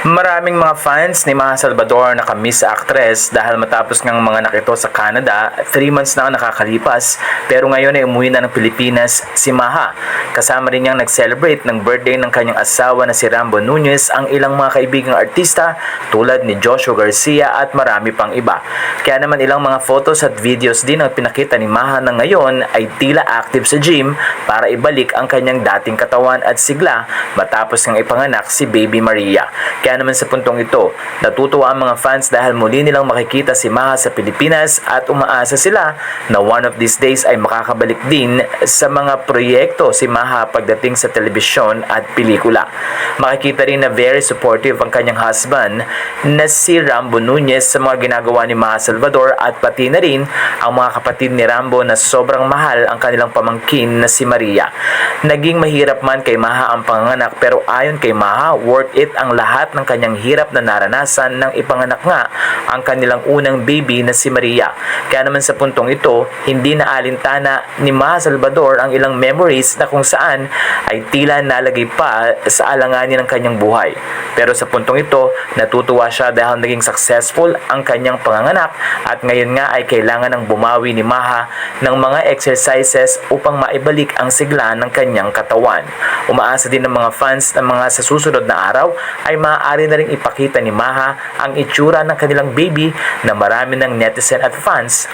Maraming mga fans ni Maha Salvador na kamiss sa aktres dahil matapos ngang mga nakito sa Canada, 3 months na ang nakakalipas pero ngayon ay umuwi na ng Pilipinas si Maha. Kasama rin niyang nag-celebrate ng birthday ng kanyang asawa na si Rambo Nunez ang ilang mga kaibigang artista tulad ni Joshua Garcia at marami pang iba. Kaya naman ilang mga photos at videos din ang pinakita ni Maha na ngayon ay tila active sa gym para ibalik ang kanyang dating katawan at sigla matapos ng ipanganak si Baby Maria. Kaya naman sa puntong ito, natutuwa ang mga fans dahil muli nilang makikita si Maha sa Pilipinas at umaasa sila na one of these days ay makakabalik din sa mga proyekto si Maha pagdating sa telebisyon at pelikula. Makikita rin na very supportive ang kanyang husband na si Rambo Nunez sa mga ginagawa ni Maha Salvador at pati na rin ang mga kapatid ni Rambo na sobrang mahal ang kanilang pamangkin na si Maria. Naging mahirap man kay Maha ang panganganak pero ayon kay Maha, worth it ang lahat ng kanyang hirap na naranasan nang ipanganak nga ang kanilang unang baby na si Maria. Kaya naman sa puntong ito, hindi na alintana ni Maha Salvador ang ilang memories na kung saan ay tila nalagay pa sa alanganin ng kanyang buhay. Pero sa puntong ito, natutuwa siya dahil naging successful ang kanyang panganganak at ngayon nga ay kailangan ng bumawi ni Maha ng mga exercises upang maibalik ang sigla ng kanyang katawan. Umaasa din ng mga fans na mga sa susunod na araw ay maaari na rin ipakita ni Maha ang itsura ng kanilang baby na marami ng netizen at fans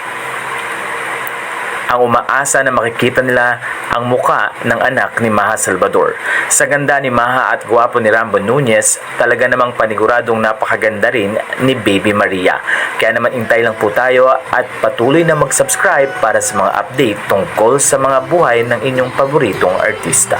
ang umaasa na makikita nila ang muka ng anak ni Maha Salvador. Sa ganda ni Maha at gwapo ni Rambo Nunez, talaga namang paniguradong napakaganda rin ni Baby Maria. Kaya naman intay lang po tayo at patuloy na mag-subscribe para sa mga update tungkol sa mga buhay ng inyong paboritong artista.